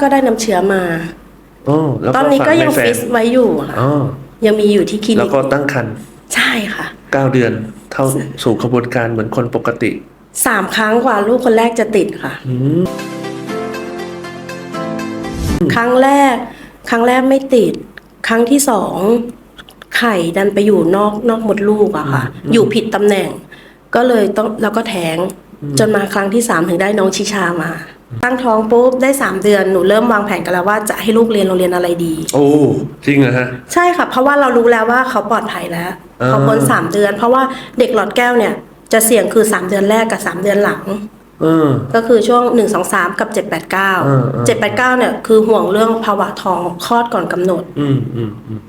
ก็ได้น้ำเชื้อมา อ๋อแล้วตอนนี้ก็ฝัยังในแฟ้ฟิมสไว้อยู่ค่ะอ๋อยังมีอยู่ที่คลินิแล้วกก็ตั้งครรภ์ใช่ค่ะเก้าเดือนเท่าสู่กระบวนการเหมือนคนปกติสามครั้งกว่าลูกคนแรกจะติดค่ะอืมครั้งแรก ครั้งแรกไม่ติด ครั้งที่สองไข่ดันไปอยู่นอกนอกมดลูกอะค่ะ อยู่ผิดตำแหน่ง ก็เลยต้องแล้วก็แท้ง จนมาครั้งที่สามถึงได้น้องชิชามา ตั้งท้องปุ๊บได้สามเดือนหนูเริ่มวางแผนกันแล้วว่าจะให้ลูกเรียนโรงเรียนอะไรดี โอ้จริงเหรอฮะ ใช่ค่ะ เพราะว่าเรารู้แล้วว่าเขาปลอดภัยแล้วอ่า เขาพ้นสามเดือน เพราะว่าเด็กหลอดแก้วเนี่ยจะเสี่ยงคือสามเดือนแรกกับสามเดือนหลัง เออ ก็คือช่วง 1 2 3 กับ7 8อืมอืม9 7 8 9เนี่ยคือห่วงเรื่องภาวะท้องคลอดก่อนกำหนด อืมอืมอืม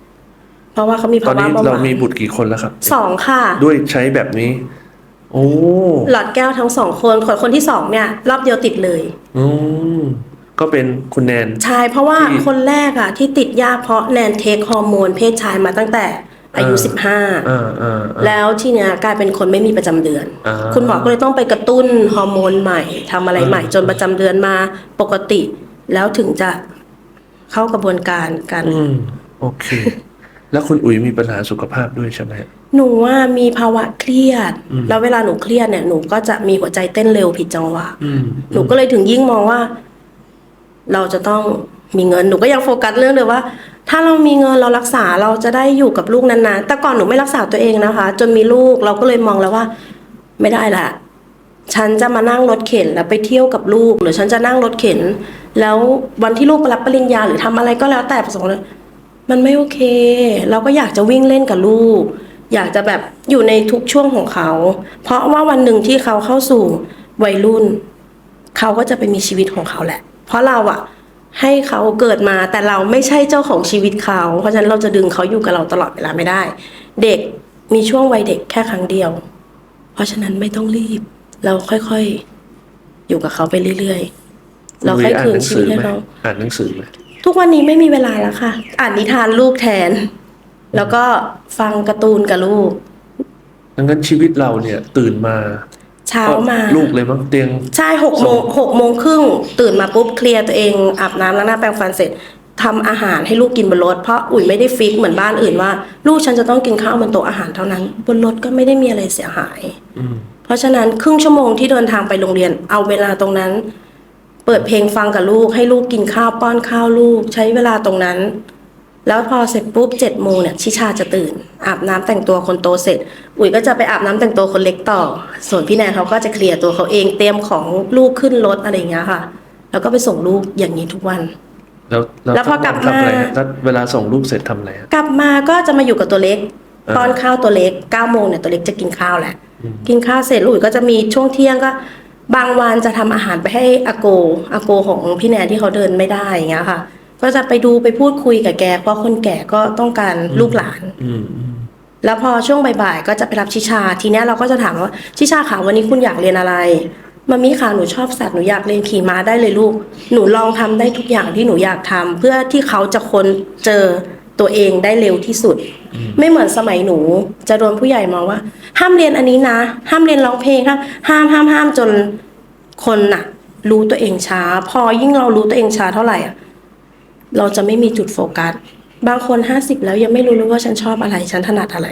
เพราะว่าเขามีตอภานวะนี้เบาหเราวานมีบุตรกี่คนแล้วครับ สองค่ะ ด้วยใช้แบบนี้ โอ้หลอดแก้วทั้งสองคนคนคนที่สองเนี่ย รอบเดียวติดเลย อืมก็เป็นคุณแนน ใช่เพราะว่าที่คนแรกอะที่ติดยากเพราะแนนเทคฮอร์โมนเพศชายมาตั้งแต่อายุ อ่า 15 อ่าอ่าอ่า แล้วทีเนี้ยกลายเป็นคนไม่มีประจำเดือน อ่าคุณหมอก็เลยต้องไปกระตุ้นฮอร์โมนใหม่ทำอะไรใหม่ อ่า จนประจำเดือนมาปกติ แล้วถึงจะเข้ากระบวนการกันอืม โอเค แล้วคุณอุ๋ยมีปัญหาสุขภาพด้วยใช่ไหม หนูว่ามีภาวะเครียด อืม แล้วเวลาหนูเครียดเนี่ยหนูก็จะมีหัวใจเต้นเร็วผิดจังหวะ อืมหนูก็เลยถึงยิ่งมองว่า เราจะต้องมีเงินหนูก็ยังโฟกัสเรื่องเลยว่า ถ้าเรามีเงินเรารักษาเราจะได้อยู่กับลูกนานๆแต่ก่อนหนูไม่รักษาตัวเองนะคะ จนมีลูกเราก็เลยมองแล้วว่า ไม่ได้ละฉันจะมานั่งรถเข็นแล้วไปเที่ยวกับลูก หรือฉันจะนั่งรถเข็น แล้ววันที่ลูกไปรับปริญญาหรือทำอะไรก็แล้วแต่ประสงค์เลยมันไม่โอเค เราก็อยากจะวิ่งเล่นกับลูก อยากจะแบบอยู่ในทุกช่วงของเขา เพราะว่าวันหนึ่งที่เขาเข้าสู่วัยรุ่น เขาก็จะไปมีชีวิตของเขาแหละ เพราะเราอะให้เขาเกิดมาแต่เราไม่ใช่เจ้าของชีวิตเขา เพราะฉะนั้นเราจะดึงเขาอยู่กับเราตลอดเวลาไม่ได้ เด็กมีช่วงวัยเด็กแค่ครั้งเดียว เพราะฉะนั้นไม่ต้องรีบ เราค่อยๆอยู่กับเขาไปเรื่อยๆ เราค่อยอ่านคืนหนังชีสืวิตอให้ไหมเขาอ่านหนังสือไหมทุกวันนี้ไม่มีเวลาแล้วค่ะ อ่านนิทานลูกแทน แล้วก็ฟังการ์ตูนกับลูก ดังนั้นชีวิตเราเนี่ยตื่นมาเช้ามาก็ลูกเลยมั้งเตียง ใช่หกโมงหกโมงครึ่งตื่นมาปุ๊บเคลียร์ตัวเองอาบน้ำล้างหน้าแปรงฟันเสร็จทำอาหารให้ลูกกินบนรถเพราะอุ๋ยไม่ได้ฟิกเหมือนบ้านอื่นว่า ลูกฉันจะต้องกินข้าวบนโต๊ะอาหารเท่านั้น บนรถก็ไม่ได้มีอะไรเสียหาย อืมเพราะฉะนั้นครึ่งชั่วโมงที่เดินทางไปโรงเรียนเอาเวลาตรงนั้น เปิดเพลงฟังกับลูกให้ลูกกินข้าวป้อนข้าวลูก ใช้เวลาตรงนั้น แล้วพอเสร็จปุ๊บเจ็ดโมงเนี่ยชิชาจะตื่น อาบน้ำแต่งตัวคนโตเสร็จ อุ๋ยก็จะไปอาบน้ำแต่งตัวคนเล็กต่อ ส่วนพี่แนนเขาก็จะเคลียร์ตัวเขาเองเตรียมของลูกขึ้นรถอะไรอย่างเงี้ยค่ะ แล้วก็ไปส่งลูกอย่างนี้ทุกวัน แล้วแล้วพอกลับทำอะไรมาฮะแล้วเวลาส่งลูกเสร็จทำอะไรฮะกลับมาก็จะมาอยู่กับตัวเล็กอ่าป้อนข้าวตัวเล็กเก้าโมงเนี่ยตัวเล็กจะกินข้าวแหละ กินข้าวเสร็จลูกอุ๋ยก็จะมีช่วงเที่ยงก็ บางวันจะทำอาหารไปให้อาโกอาโกของพี่แนนที่เขาเดินไม่ได้อย่างเงี้ยค่ะ ก็จะไปดูไปพูดคุยกับแก เพราะคนแก่ก็ต้องการลูกหลานอืมอืมแล้วพอช่วงบ่ายๆก็จะไปรับชิชา ทีเนี้ยเราก็จะถามว่าชิชาค่ะวันนี้คุณอยากเรียนอะไรมามีค่ะหนูชอบสัตว์หนูอยากเรียนขี่ม้าได้เลยลูก หนูลองทำได้ทุกอย่างที่หนูอยากทำเพื่อที่เขาจะค้นเจอตัวเองได้เร็วที่สุด ไม่เหมือนสมัยหนู จะโดนผู้ใหญ่มองว่า ห้ามเรียนอันนี้นะ ห้ามเรียนร้องเพลงห้ามห้ามห้ามห้ามจนคนน่ะ รู้ตัวเองช้า พอยิ่งเรารู้ตัวเองช้าเท่าไหร่อะ เราจะไม่มีจุดโฟกัส บางคนห้าสิบแล้วยังไม่รู้เลยว่าฉันชอบอะไร ฉันถนัดอะไร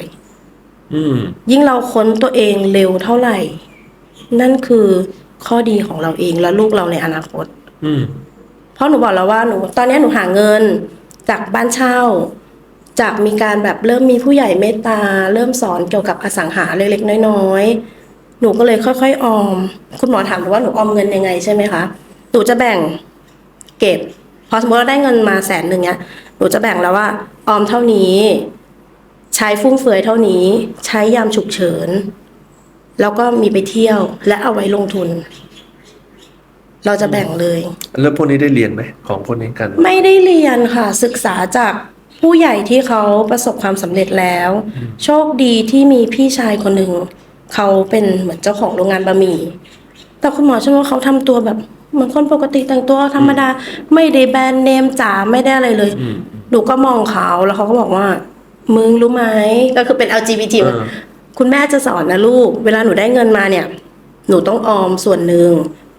อืม ยิ่งเราค้นตัวเองเร็วเท่าไหร่ นั่นคือข้อดีของเราเองและลูกเราในอนาคต อืม เพราะหนูบอกแล้วว่าหนู ตอนนี้หนูหาเงินจากบ้านเช่า จากมีการแบบเริ่มมีผู้ใหญ่เมตตา เริ่มสอนเกี่ยวกับอสังหาเล็กๆน้อยๆหนูก็เลยค่อยๆออม คุณหมอถามหนูว่าหนูออมเงินยังไงใช่ไหมคะหนูจะแบ่งเก็บ พอสมมติเราได้เงินมาแสนหนึ่งเนี้ยหนูจะแบ่งแล้วว่า ออมเท่านี้ ใช้ฟุ่มเฟือยเท่านี้ ใช้ยามฉุกเฉิน แล้วก็มีไปเที่ยวและเอาไว้ลงทุน เราจะแบ่งเลย แล้วพวกนี้ได้เรียนไหมของพวกนี้กัน ไม่ได้เรียนค่ะ ศึกษาจากผู้ใหญ่ที่เขาประสบความสำเร็จแล้ว โชคดีที่มีพี่ชายคนหนึ่งเขาเป็นเหมือนเจ้าของโรงงานบะหมี่แต่คุณหมอเชื่อว่าเขาทำตัวแบบ เหมือนคนปกติแต่งตัวธรรมดา ไม่ได้แบรนด์เนมจ๋าไม่ได้อะไรเลย อืม หนูก็มองเขาแล้วเขาก็บอกว่า มึงรู้ไหมก็คือเป็น LGBT เออ คุณแม่จะสอนนะลูก เวลาหนูได้เงินมาเนี่ย หนูต้องออมส่วนหนึ่ง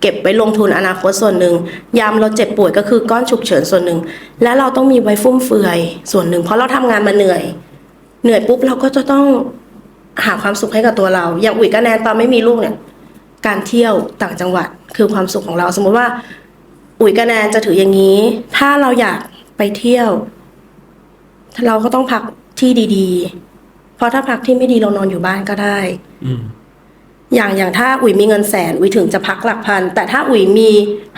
เก็บไว้ลงทุนอนาคตส่วนหนึ่ง ยามเราเจ็บป่วยก็คือก้อนฉุกเฉินส่วนหนึ่ง และเราต้องมีไว้ฟุ่มเฟือยส่วนหนึ่ง เพราะเราทำงานมาเหนื่อย เหนื่อยปุ๊บเราก็จะต้องหาความสุขให้กับตัวเรา อย่างอุ๋ยกับแนนตอนไม่มีลูกเนี่ย การเที่ยวต่างจังหวัดคือความสุขของเรา สมมุติว่า อุ๋ยกับแนนจะถืออย่างนี้ ถ้าเราอยากไปเที่ยว เราก็ต้องพักที่ดีๆ เพราะถ้าพักที่ไม่ดีเรานอนอยู่บ้านก็ได้อืมอย่างอย่างถ้าอุ๋ยมีเงินแสนอุ๋ยถึงจะพักหลักพัน แต่ถ้าอุ๋ยมี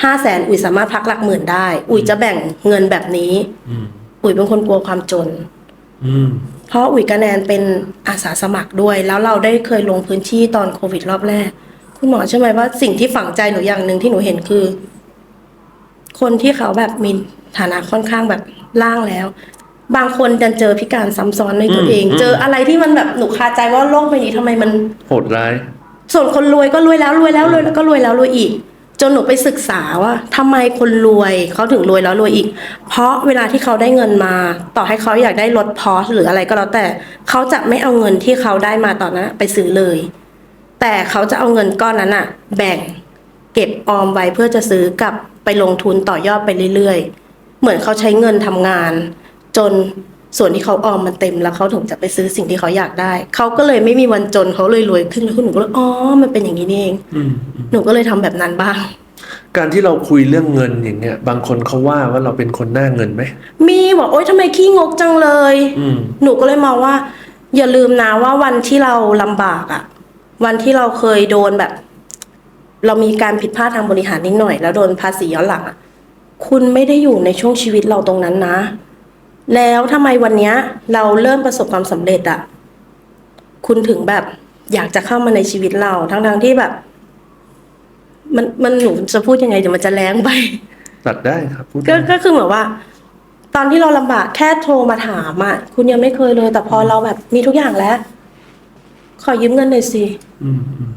ห้าแสนอุ๋ยสามารถพักหลักหมื่นได้ อุ๋ยจะแบ่งเงินแบบนี้อืมอุ๋ยเป็นคนกลัวความจนอืมเพราะอุ๋ยกับแนนเป็นอาสาสมัครด้วย แล้วเราได้เคยลงพื้นที่ตอนโควิดรอบแรก คุณหมอใช่อไหมว่าสิ่งที่ฝังใจหนูอย่างหนึ่งที่หนูเห็นคือ คนที่เขาแบบมีฐานะค่อนข้างแบบล่างแล้ว บางคนดันเจอพิการซ้ำซ้อนในตัวเองเจออะไรที่มันแบบหนูคาใจว่าโลกใบนี้ทำไมมัน โหดร้าย ส่วนคนรวยก็รวยแล้วรวยแล้วรวยแล้วก็รวยแล้วรวยอีก จนหนูไปศึกษาว่าทำไมคนรวยเขาถึงรวยแล้วรวยอีก เพราะเวลาที่เขาได้เงินมา ต่อให้เขาอยากได้รถพอสหรืออะไรก็แล้วแต่เขาจะไม่เอาเงินที่เขาได้มาตอนนั้นไปซื้อเลย แต่เขาจะเอาเงินก้อนนั้นอะแบ่งเก็บออมไว้เพื่อจะซื้อกลับไปลงทุนต่อยอดไปเรื่อยๆ เหมือนเขาใช้เงินทำงาน จนส่วนที่เขาออมมันเต็มแล้วเขาถึงจะไปซื้อสิ่งที่เขาอยากได้ เขาก็เลยไม่มีวันจนเขาเลยรวยขึ้นแล้วหนูก็เลยอ๋อมันเป็นอย่างนี้นี่เองอืมอืมหนูก็เลยทำแบบนั้นบ้าง การที่เราคุยเรื่องเงินอย่างเงี้ย บางคนเขาว่าว่าเราเป็นคนหน้าเงินไหมมีบอกโอ๊ยทำไมขี้งกจังเลยอืมหนูก็เลยมองว่า อย่าลืมนะว่าวันที่เราลำบากอะ วันที่เราเคยโดนแบบ เรามีการผิดพลาดทางบริหารนิดหน่อย แล้วโดนภาษีย้อนหลังอะคุณไม่ได้อยู่ในช่วงชีวิตเราตรงนั้นนะ แล้วทำไมวันเนี้ยเราเริ่มประสบความสำเร็จอะคุณถึงแบบอยากจะเข้ามาในชีวิตเรา ทั้งๆที่แบบ มันมันหนูจะพูดยังไงเดี๋ยวมันจะแรงไปตัดได้ครับพูดก็ได้ก็คือเหมือนว่า ตอนที่เราลำบากแค่โทรมาถามอะคุณยังไม่เคยเลย แต่พอเราแบบมีทุกอย่างแล้ว ขอยืมเงินหน่อยสิ อืมอืม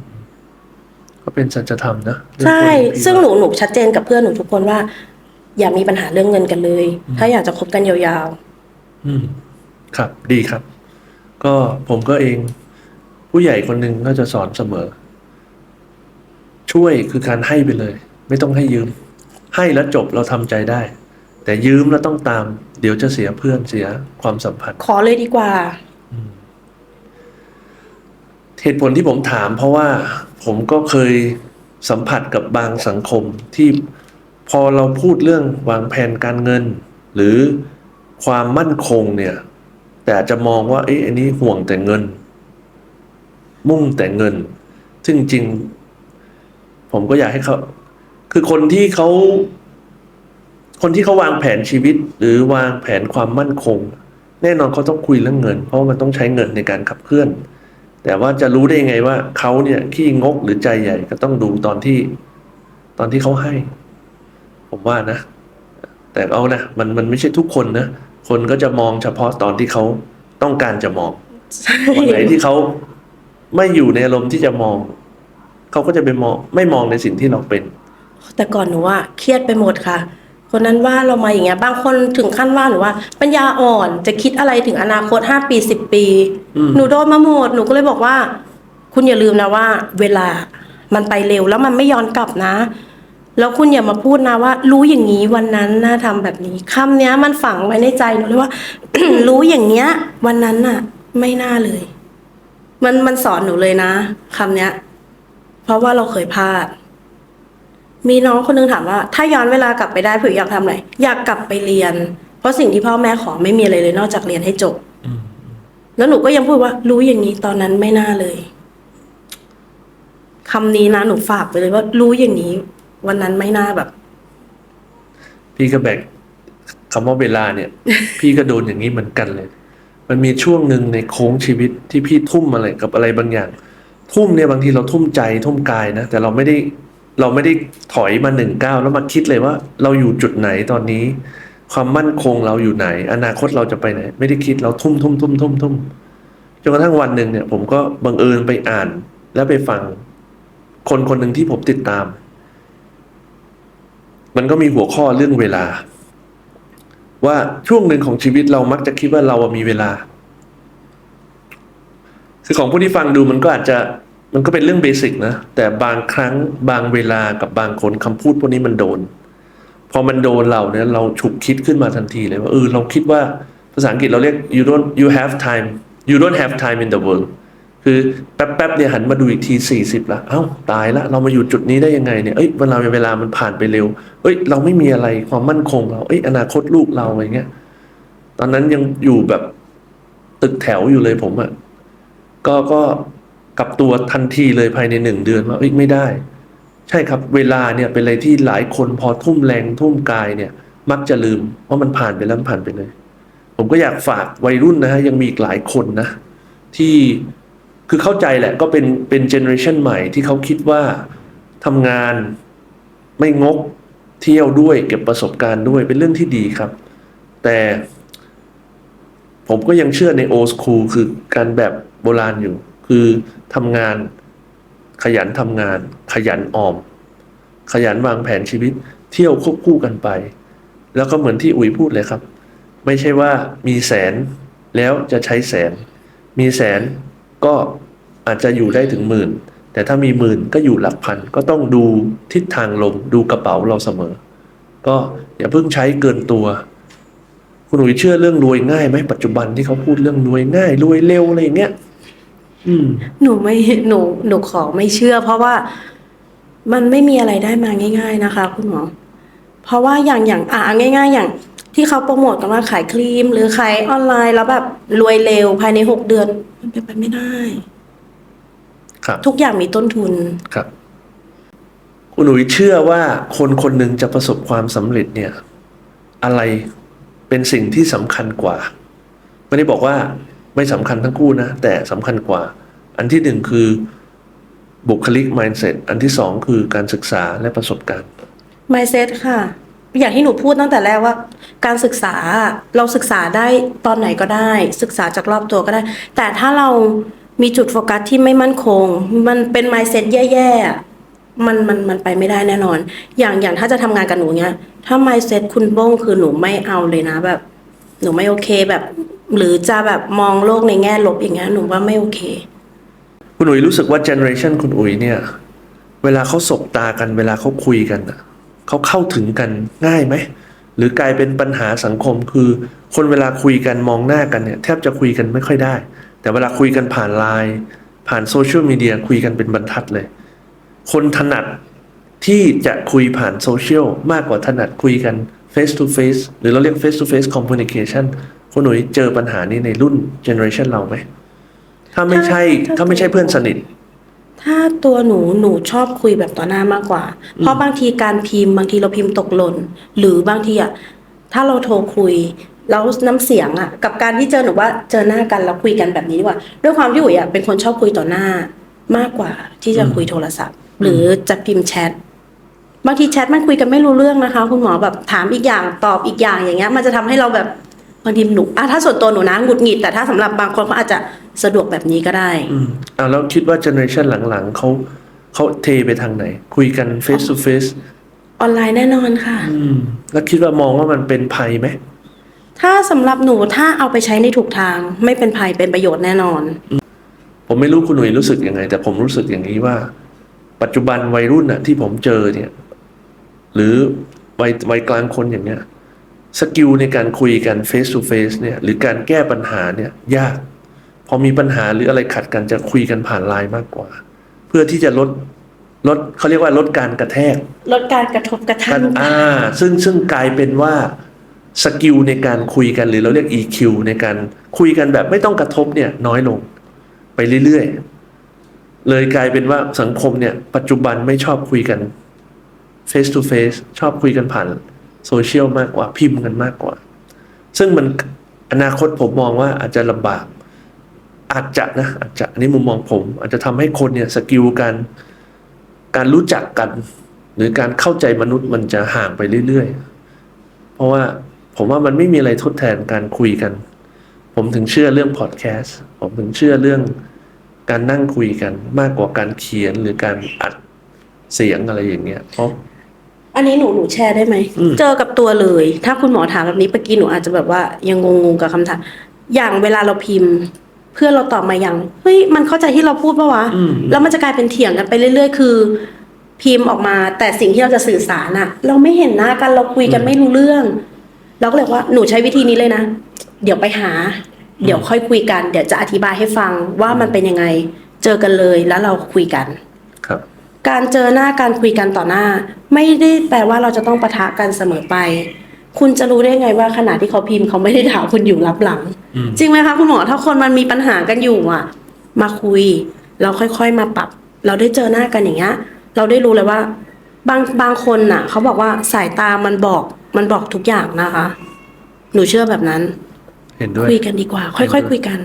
ก็เป็นสัจธรรมนะใช่เรื่องพวกนี้ซึ่งหนูหนูชัดเจนกับเพื่อนหนูทุกคนว่า อย่ามีปัญหาเรื่องเงินกันเลย ถ้าอยากจะคบกันยาวอืม ครับ ดีครับ ก็ผมก็เอง ผู้ใหญ่คนหนึ่งก็จะสอนเสมอ ช่วยคือการให้ไปเลย ไม่ต้องให้ยืม ให้แล้วจบเราทำใจได้ แต่ยืมแล้วต้องตาม เดี๋ยวจะเสียเพื่อนเสียความสัมพันธ์ๆขอเลยดีกว่า เหตุผลที่ผมถามเพราะว่าผมก็เคยสัมผัสกับบางสังคมที่พอเราพูดเรื่องวางแผนการเงิน หรือความมั่นคงเนี่ย แต่จะมองว่าเอ๊ะอันนี้ห่วงแต่เงิน มุ่งแต่เงิน ซึ่งจริง ผมก็อยากให้เขาคือคนที่เขาคนที่เขาวางแผนชีวิต หรือวางแผนความมั่นคง แน่นอนเขาต้องคุยเรื่องเงิน เพราะมันต้องใช้เงินในการขับเคลื่อน แต่ว่าจะรู้ได้ยังไงว่าเขาเนี่ยขี้งกหรือใจใหญ่ก็ต้องดูตอนที่ ตอนที่เขาให้ ผมว่านะ แต่เอานะมันมันไม่ใช่ทุกคนนะคนก็จะมองเฉพาะตอนที่เขาต้องการจะมองวันไหนที่เขาไม่อยู่ในอารมณ์ที่จะมอง เขาก็จะไปมอง ไม่มองในสิ่งที่เราเป็น แต่ก่อนหนูว่าเครียดไปหมดค่ะ คนนั้นว่าเรามาอย่างเงี้ย บางคนถึงขั้นว่าหนูว่า ปัญญาอ่อนจะคิดอะไรถึงอนาคตห้าปีสิบปี อืม หนูโดนมาหมดหนูก็เลยบอกว่า คุณอย่าลืมนะว่า เวลามันไปเร็วแล้วมันไม่ย้อนกลับนะ แล้วคุณอย่ามาพูดนะว่า รู้อย่างนี้วันนั้นน่าทำแบบนี้คำเนี้ย มันฝังไว้ในใจหนูเลยว่า รู้อย่างเนี้ย วันนั้นน่ะ ไม่น่าเลย มันมันสอนหนูเลยนะคำเนี้ย เพราะว่าเราเคยพลาด มีน้องคนนึงถามว่า ถ้าย้อนเวลากลับไปได้ผิวอยากทำอะไรอยากกลับไปเรียน เพราะสิ่งที่พ่อแม่ขอไม่มีอะไรเลยนอกจากเรียนให้จบแล้วหนูก็ยังพูดว่า รู้อย่างนี้ตอนนั้นไม่น่าเลยคำนี้นะหนูฝากไปเลยว่า รู้อย่างนี้ วันนั้นไม่น่าแบบ พี่ก็แบกคำว่าเวลาเนี่ย พี่ก็โดนอย่างนี้เหมือนกันเลย มันมีช่วงหนึ่งในโค้งชีวิตที่พี่ทุ่มอะไรกับอะไรบางอย่าง ทุ่มเนี่ยบางทีเราทุ่มใจทุ่มกายนะแต่เราไม่ได้ เราไม่ได้ถอยมาหนึ่งก้าวแล้วมาคิดเลยว่า เราอยู่จุดไหนตอนนี้ ความมั่นคงเราอยู่ไหน อนาคตเราจะไปไหน ไม่ได้คิดเราทุ่มทุ่มทุ่มทุ่มทุ่มจนกระทั่งวันหนึ่งเนี่ย ผมก็บังเอิญไปอ่าน แล้วไปฟัง คนคนหนึ่งที่ผมติดตาม มันก็มีหัวข้อเรื่องเวลา ว่าช่วงหนึ่งของชีวิตเรามักจะคิดว่าเรามีเวลา คือของผู้ที่ฟังดูมันก็อาจจะ มันก็เป็นเรื่องเบสิกนะ แต่บางครั้งบางเวลากับบางคนคำพูดพวกนี้มันโดน พอมันโดนเราเนี่ยเราฉุกคิดขึ้นมาทันทีเลยว่าเออเราคิดว่าภาษาอังกฤษเราเรียก you don't you have time you don't have time in the world คือแป๊บๆเนี่ยหันมาดูอีกทีสี่สิบละ เอ้า ตายละ เรามาอยู่จุดนี้ได้ยังไงเนี่ยเอ้ยเวลาเวลามันผ่านไปเร็ว เอ้ย เราไม่มีอะไรความมั่นคงเรา เอ้ย อนาคตลูกเราอะไรเงี้ย ตอนนั้นยังอยู่แบบตึกแถวอยู่เลยผมอะ่ะ ก็ก็ กับตัวทันทีเลยภายในหนึ่งเดือนว่าอ้ยไม่ได้ ใช่ครับเวลาเนี่ยเป็นอะไรที่หลายคนพอทุ่มแรงทุ่มกายเนี่ย มักจะลืมว่ามันผ่านไปแล้วผ่านไปเลย ผมก็อยากฝากวัยรุ่นนะฮะยังมีอีกหลายคนนะ ที่คือเข้าใจแหละก็เป็นเป็นเจเนอเรชันใหม่ที่เขาคิดว่าทำงานไม่งกเที่ยวด้วยเก็บประสบการณ์ด้วยเป็นเรื่องที่ดีครับ แต่ผมก็ยังเชื่อในโอ s คูลคือการแบบโบราณอยู่ คือทำงานขยันทำงาน ขยันออม ขยันวางแผนชีวิต เที่ยวควบคู่กันไป แล้วก็เหมือนที่อุ๋ยพูดเลยครับ ไม่ใช่ว่ามีแสนแล้วจะใช้แสน มีแสนก็อาจจะอยู่ได้ถึงหมื่น แต่ถ้ามีหมื่นก็อยู่หลักพัน ก็ต้องดูทิศทางลมดูกระเป๋าเราเสมอ ก็อย่าเพิ่งใช้เกินตัว คุณหนุ่ยเชื่อเรื่องรวยง่ายไหมปัจจุบันที่เขาพูดเรื่องรวยง่ายรวยเร็วอะไรอย่างเงี้ย หนูไม่หนูหนูขอไม่เชื่อ เพราะว่ามันไม่มีอะไรได้มาง่าย ๆนะคะ คุณหมอ เพราะว่าอย่างอย่างอ่าง่าย ๆ อย่าง ที่เขาโปรโมทกันว่าขายครีม หรือขายออนไลน์แล้วแบบรวยเร็วภายในหกเดือน มันเป็นไปไม่ได้ ครับ ทุกอย่างมีต้นทุนครับ คุณหนุ่ยเชื่อว่าคนคนหนึ่งจะประสบความสำเร็จเนี่ย อะไรเป็นสิ่งที่สำคัญกว่าไม่ได้บอกว่า ไม่สำคัญทั้งคู่นะ แต่สำคัญกว่า อันที่หนึ่งคือบุคลิก mindset อันที่สองคือการศึกษาและประสบการณ์ mindset ค่ะ อย่างที่หนูพูดตั้งแต่แรกว่า การศึกษาเราศึกษาได้ตอนไหนก็ได้ ศึกษาจากรอบตัวก็ได้ แต่ถ้าเรามีจุดโฟกัสที่ไม่มั่นคง มันเป็น mindset แย่ๆมันมันมันไปไม่ได้แน่นอน อย่างอย่างถ้าจะทำงานกับหนูเนี้ย ถ้า mindset คุณโบ้งคือหนูไม่เอาเลยนะแบบ หนูไม่โอเคแบบ หรือจะแบบมองโลกในแง่ลบอย่างเงี้ยหนูว่าไม่โอเค คุณอุ๋ยรู้สึกว่าเจเนอเรชันคุณอุ๋ยเนี่ย เวลาเขาสบตากัน เวลาเขาคุยกันน่ะเขาเข้าถึงกันง่ายไหมหรือกลายเป็นปัญหาสังคมคือ คนเวลาคุยกันมองหน้ากันเนี่ย แทบจะคุยกันไม่ค่อยได้ แต่เวลาคุยกันผ่านไลน์ผ่านโซเชียลมีเดียคุยกันเป็นบรรทัดเลย คนถนัดที่จะคุยผ่านโซเชียลมากกว่าถนัดคุยกัน face to face หรือเราเรียก face to face communication คุณหนุ่ยเจอปัญหานี้ในรุ่นเจเนอเรชันเราไหม ถ้าไม่ใช่ถ้าถ้าไม่ใช่เพื่อนสนิท ถ้าตัวหนูหนูชอบคุยแบบต่อหน้ามากกว่า เพราะบางทีการพิมพ์บางทีเราพิมพ์ตกหล่น หรือบางทีอะถ้าเราโทรคุยแล้วน้ำเสียงอะกับการที่เจอหนูว่าเจอหน้ากันแล้วคุยกันแบบนี้ดีกว่า ด้วยความที่อุ๋ยอะเป็นคนชอบคุยต่อหน้า มากกว่าที่จะคุยโทรศัพท์ หรือจะพิมพ์แชท บางทีแชทมันคุยกันไม่รู้เรื่องนะคะ คุณหมอแบบถามอีกอย่างตอบอีกอย่างอย่างเงี้ย มันจะทำให้เราแบบบางทีหนูอะถ้าส่วนตัวหนูนะหงุดหงิดแต่ถ้าสำหรับบางคนเขาอาจจะสะดวกแบบนี้ก็ได้อืมอ่าแล้วคิดว่าเจเนอเรชันหลังๆเขาเขาเทไปทางไหน คุยกัน face to face ออนไลน์แน่นอนค่ะ อืม แล้วคิดว่ามองว่ามันเป็นภัยไหมถ้าสำหรับหนูถ้าเอาไปใช้ในถูกทาง ไม่เป็นภัยเป็นประโยชน์แน่นอน ผมไม่รู้คุณหนุ่ยรู้สึกยังไง แต่ผมรู้สึกอย่างนี้ว่า ปัจจุบันวัยรุ่นน่ะที่ผมเจอเนี่ย หรือวัยวัยกลางคนอย่างเนี้ยสกิลในการคุยกัน face to face เนี่ยหรือการแก้ปัญหาเนี่ยยาก พอมีปัญหาหรืออะไรขัดกันจะคุยกันผ่านไลน์มากกว่า เพื่อที่จะลดลดเขาเรียกว่าลดการกระแทก ลดการกระทบกระทั่กังนอ่า ซึ่งซึ่งกลายเป็นว่าสกิลในการคุยกันหรือเราเรียก EQ ในการคุยกันแบบไม่ต้องกระทบเนี่ยน้อยลง ไปเรื่อยๆ เลยกลายเป็นว่าสังคมเนี่ย ปัจจุบันไม่ชอบคุยกัน face to face ชอบคุยกันผ่านโซเชียลมากกว่าพิมพ์กันมากกว่า ซึ่งมันอนาคตผมมองว่าอาจจะลำบาก อาจจะนะอาจจะอันนี้มุมมองผม อาจจะทำให้คนเนี่ยสกิลการการรู้จักกัน หรือการเข้าใจมนุษย์มันจะห่างไปเรื่อยๆ เพราะว่าผมว่ามันไม่มีอะไรทดแทนการคุยกัน ผมถึงเชื่อเรื่องพอดแคสต์ผมถึงเชื่อเรื่องการนั่งคุยกันมากกว่าการเขียนหรือการอัดเสียงอะไรอย่างเงี้ยเพราะ อันนี้หนูหนูแชร์ได้ไหมอืมเจอกับตัวเลย ถ้าคุณหมอถามแบบนี้เมื่อกี้หนูอาจจะแบบว่ายังงงๆกับคำถาม อย่างเวลาเราพิมพ์ เพื่อนเราตอบมาอย่างเฮ้ยมันเข้าใจที่เราพูดปะวะ อืม แล้วมันจะกลายเป็นเถียงกันไปเรื่อย ๆ คือ พิมพ์ออกมาแต่สิ่งที่เราจะสื่อสารอะเราไม่เห็นหน้ากันเราคุยกันไม่รู้เรื่อง เราก็เลยว่าหนูใช้วิธีนี้เลยนะ เดี๋ยวไปหา เดี๋ยวค่อยคุยกัน เดี๋ยวจะอธิบายให้ฟังว่ามันเป็นยังไง เจอกันเลยแล้วเราคุยกันครับ การเจอหน้าการคุยกันต่อหน้า ไม่ได้แปลว่าเราจะต้องปะทะกันเสมอไป คุณจะรู้ได้ไงว่าขณะที่เขาพิมพ์เขาไม่ได้ด่าคุณอยู่รับหลังอืมจริงไหมคะคุณหมอถ้าคนมันมีปัญหากันอยู่อะ มาคุย เราค่อยๆมาปรับ เราได้เจอหน้ากันอย่างเงี้ยเราได้รู้เลยว่า บางบางคนน่ะ เขาบอกว่าสายตามันบอกมันบอกทุกอย่างนะคะ หนูเชื่อแบบนั้น เห็นด้วยคุยกันดีกว่า ค่อยๆคุยกัน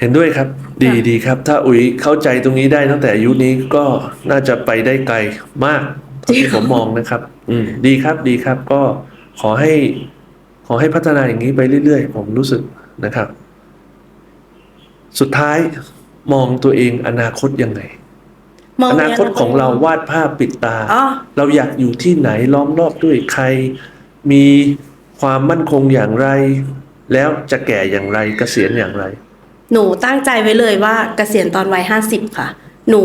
เห็นด้วยครับ ดีค่ะดีครับ ถ้าอุ๋ยเข้าใจตรงนี้ได้ตั้งแต่อายุนี้ก็น่าจะไปได้ไกลมากเท่าที่ผมมองนะครับ อืม ดีครับดีครับ ก็ขอให้ ขอให้พัฒนาอย่างนี้ไปเรื่อยๆ ผมรู้สึกนะครับ สุดท้ายมองตัวเองอนาคตยังไงมองอนาคตของเราวาดภาพปิดตาอ๋อเราอยากอยู่ที่ไหนล้อมรอบด้วยใคร มีความมั่นคงอย่างไร แล้วจะแก่อย่างไรเกษียณอย่างไร หนูตั้งใจไว้เลยว่าเกษียณตอนวัยห้าสิบค่ะ หนู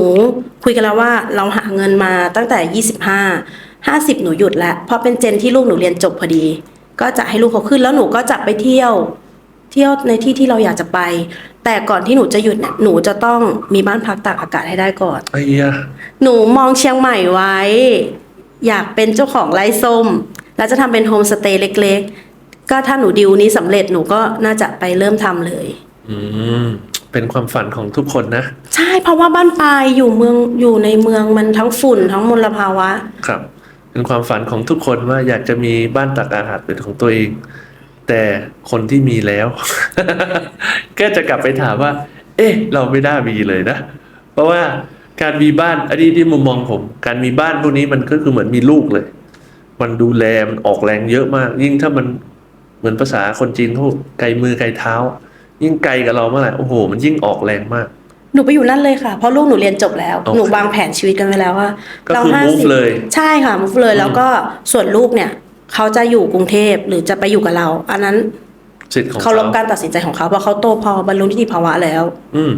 คุยกันแล้วว่าเราหาเงินมาตั้งแต่ยี่สิบห้าห้าสิบหนูหยุดแล้วเพราะเป็นเจนที่ลูกหนูเรียนจบพอดี ก็จะให้ลูกเขาขึ้นแล้วหนูก็จะไปเที่ยว เที่ยวในที่ที่เราอยากจะไป แต่ก่อนที่หนูจะหยุดเนี่ยหนูจะต้องมีบ้านพักตากอากาศให้ได้ก่อน ไอ้ยะหนูมองเชียงใหม่ไว้ อยากเป็นเจ้าของไร่ส้ม แล้วจะทำเป็นโฮมสเตย์เล็กๆ ก็ถ้าหนูดิวนี้สำเร็จหนูก็น่าจะไปเริ่มทำเลย อืม เป็นความฝันของทุกคนนะ ใช่เพราะว่าบ้านปลายอยู่เมืองอยู่ในเมืองมันทั้งฝุ่นทั้งมลภาวะ ครับ เป็นความฝันของทุกคนว่าอยากจะมีบ้านตากอากาศเป็นของตัวเอง แต่คนที่มีแล้ว ก็จะกลับไปถามว่า เอ๊ะ เราไม่น่ามีเลยนะ เพราะว่าการมีบ้านอันนี้ที่มุมมองผม การมีบ้านพวกนี้มันก็คือเหมือนมีลูกเลย มันดูแลมันออกแรงเยอะมาก ยิ่งถ้ามันเหมือนภาษาคนจีนเขาไกลมือไกลเท้า ยิ่งไกลกับเราเมื่อไหร่โอ้โห มันยิ่งออกแรงมาก หนูไปอยู่นั่นเลยค่ะ เพราะลูกหนูเรียนจบแล้วโอเคหนูวางแผนชีวิตกันไว้แล้วว่าก็คือเรา move เลย ใช่ค่ะมุฟเลย แล้วก็ส่วนลูกเนี่ย เขาจะอยู่กรุงเทพหรือจะไปอยู่กับเรา อันนั้นสิทธิ์ของเคาเขารพการตัดสินใจของเขาเพราะเขาโตพอบรรลุนิติภาวะแล้ว อืม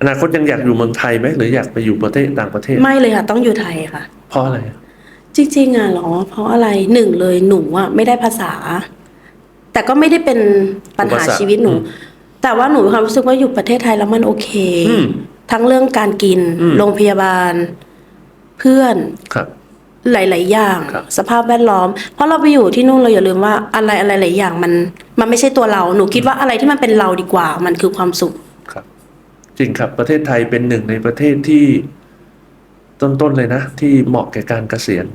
อนาคตยังอยากอยู่เมืองไทยไหมหรืออยากไปอยู่ประเทศต่างประเทศไม่เลยค่ะ ต้องอยู่ไทยค่ะ เพราะอะไรจริงๆอะเหรอ เพราะอะไรหนึ่งเลยหนูอะไม่ได้ภาษา แต่ก็ไม่ได้เป็นปัญหาอุปสรรคชีวิตหนูอืม แต่ว่าหนูมีความรู้สึกว่าอยู่ประเทศไทยแล้วมันโอเค อืม ทั้งเรื่องการกิน อืม โรงพยาบาล เพื่อน ครับ หลาย ๆ อย่าง ครับ สภาพแวดล้อม เพราะเราไปอยู่ที่นู่นเราอย่าลืมว่าอะไรอะไรหลายอย่างมัน มันไม่ใช่ตัวเรา หนูคิดว่าอะไรที่มันเป็นเราดีกว่า มันคือความสุข ครับ จริงครับประเทศไทยเป็นหนึ่งในประเทศที่ต้นๆเลยนะ ที่เหมาะแก่การเกษียณ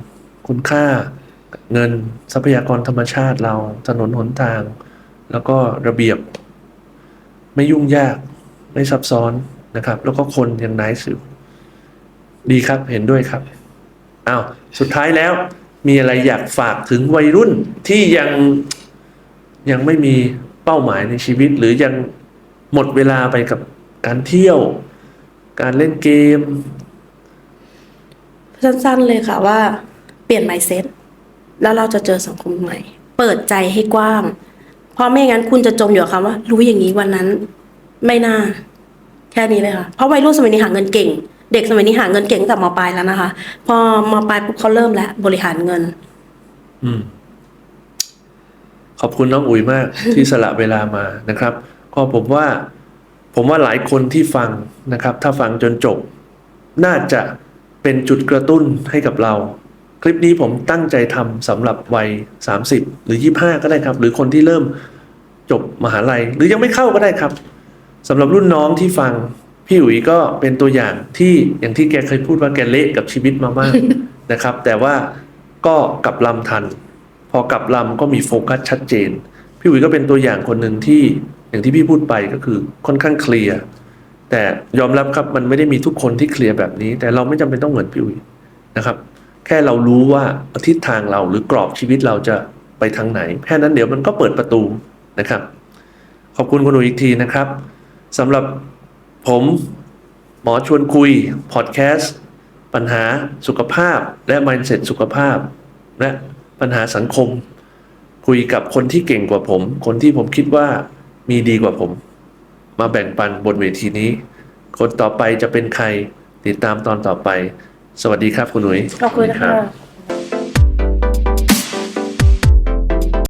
คุณค่า เงินทรัพยากรธรรมชาติเราถนนหนทาง แล้วก็ระเบียบ ไม่ยุ่งยาก ไม่ซับซ้อนนะครับ แล้วก็คนยังไนส์อยู่ดีครับเห็นด้วยครับอ้าวสุดท้ายแล้วมีอะไรอยากฝากถึงวัยรุ่นที่ยังยังไม่มีเป้าหมายในชีวิต หรือยังหมดเวลาไปกับการเที่ยว การเล่นเกม สั้นๆเลยค่ะว่า เปลี่ยน mindset แล้วเราจะเจอสังคมใหม่ เปิดใจให้กว้าง เพราะไม่งั้นคุณจะจมอยู่กับคำว่า รู้อย่างนี้วันนั้น ไม่น่า แค่นี้เลยค่ะ เพราะวัยรุ่นสมัยนี้หาเงินเก่ง เด็กสมัยนี้หาเงินเก่งตั้งแต่มปลายแล้วนะคะ พอมปลายปุ๊บเขาเริ่มแล้วบริหารเงิน อืม ขอบคุณน้องอุ๋ยมากที่สละเวลามานะครับ ก็ผมว่า ผมว่าหลายคนที่ฟังนะครับ ถ้าฟังจนจบ น่าจะเป็นจุดกระตุ้นให้กับเรา คลิปนี้ผมตั้งใจทำสำหรับวัย 30 หรือ 25 ก็ได้ครับ หรือคนที่เริ่มจบมหาลัย หรือยังไม่เข้าก็ได้ครับสำหรับรุ่นน้องที่ฟัง พี่อุ๋ยก็เป็นตัวอย่างที่อย่างที่แกเคยพูดว่าแกเละกับชีวิตมามากนะครับ แต่ว่าก็กลับลำทัน พอกลับลำก็มีโฟกัสชัดเจน พี่อุ๋ยก็เป็นตัวอย่างคนหนึ่งที่อย่างที่พี่พูดไปก็คือค่อนข้างเคลียร์แต่ยอมรับครับมันไม่ได้มีทุกคนที่เคลียร์แบบนี้ แต่เราไม่จำเป็นต้องเหมือนพี่อุ๋ยนะครับ แค่เรารู้ว่าทิศทางเราหรือกรอบชีวิตเราจะไปทางไหน แค่นั้นเดี๋ยวมันก็เปิดประตูนะครับ ขอบคุณคุณอุ๋อีกทีนะครับสำหรับผมหมอชวนคุย พอดแคสต์ ปัญหาสุขภาพ และ mindset สุขภาพ และปัญหาสังคม คุยกับคนที่เก่งกว่าผม คนที่ผมคิดว่ามีดีกว่าผม มาแบ่งปันบนเวทีนี้ คนต่อไปจะเป็นใครติดตามตอนต่อไป สวัสดีครับคุณหนุ่ยขอบคุณรัค่ะบ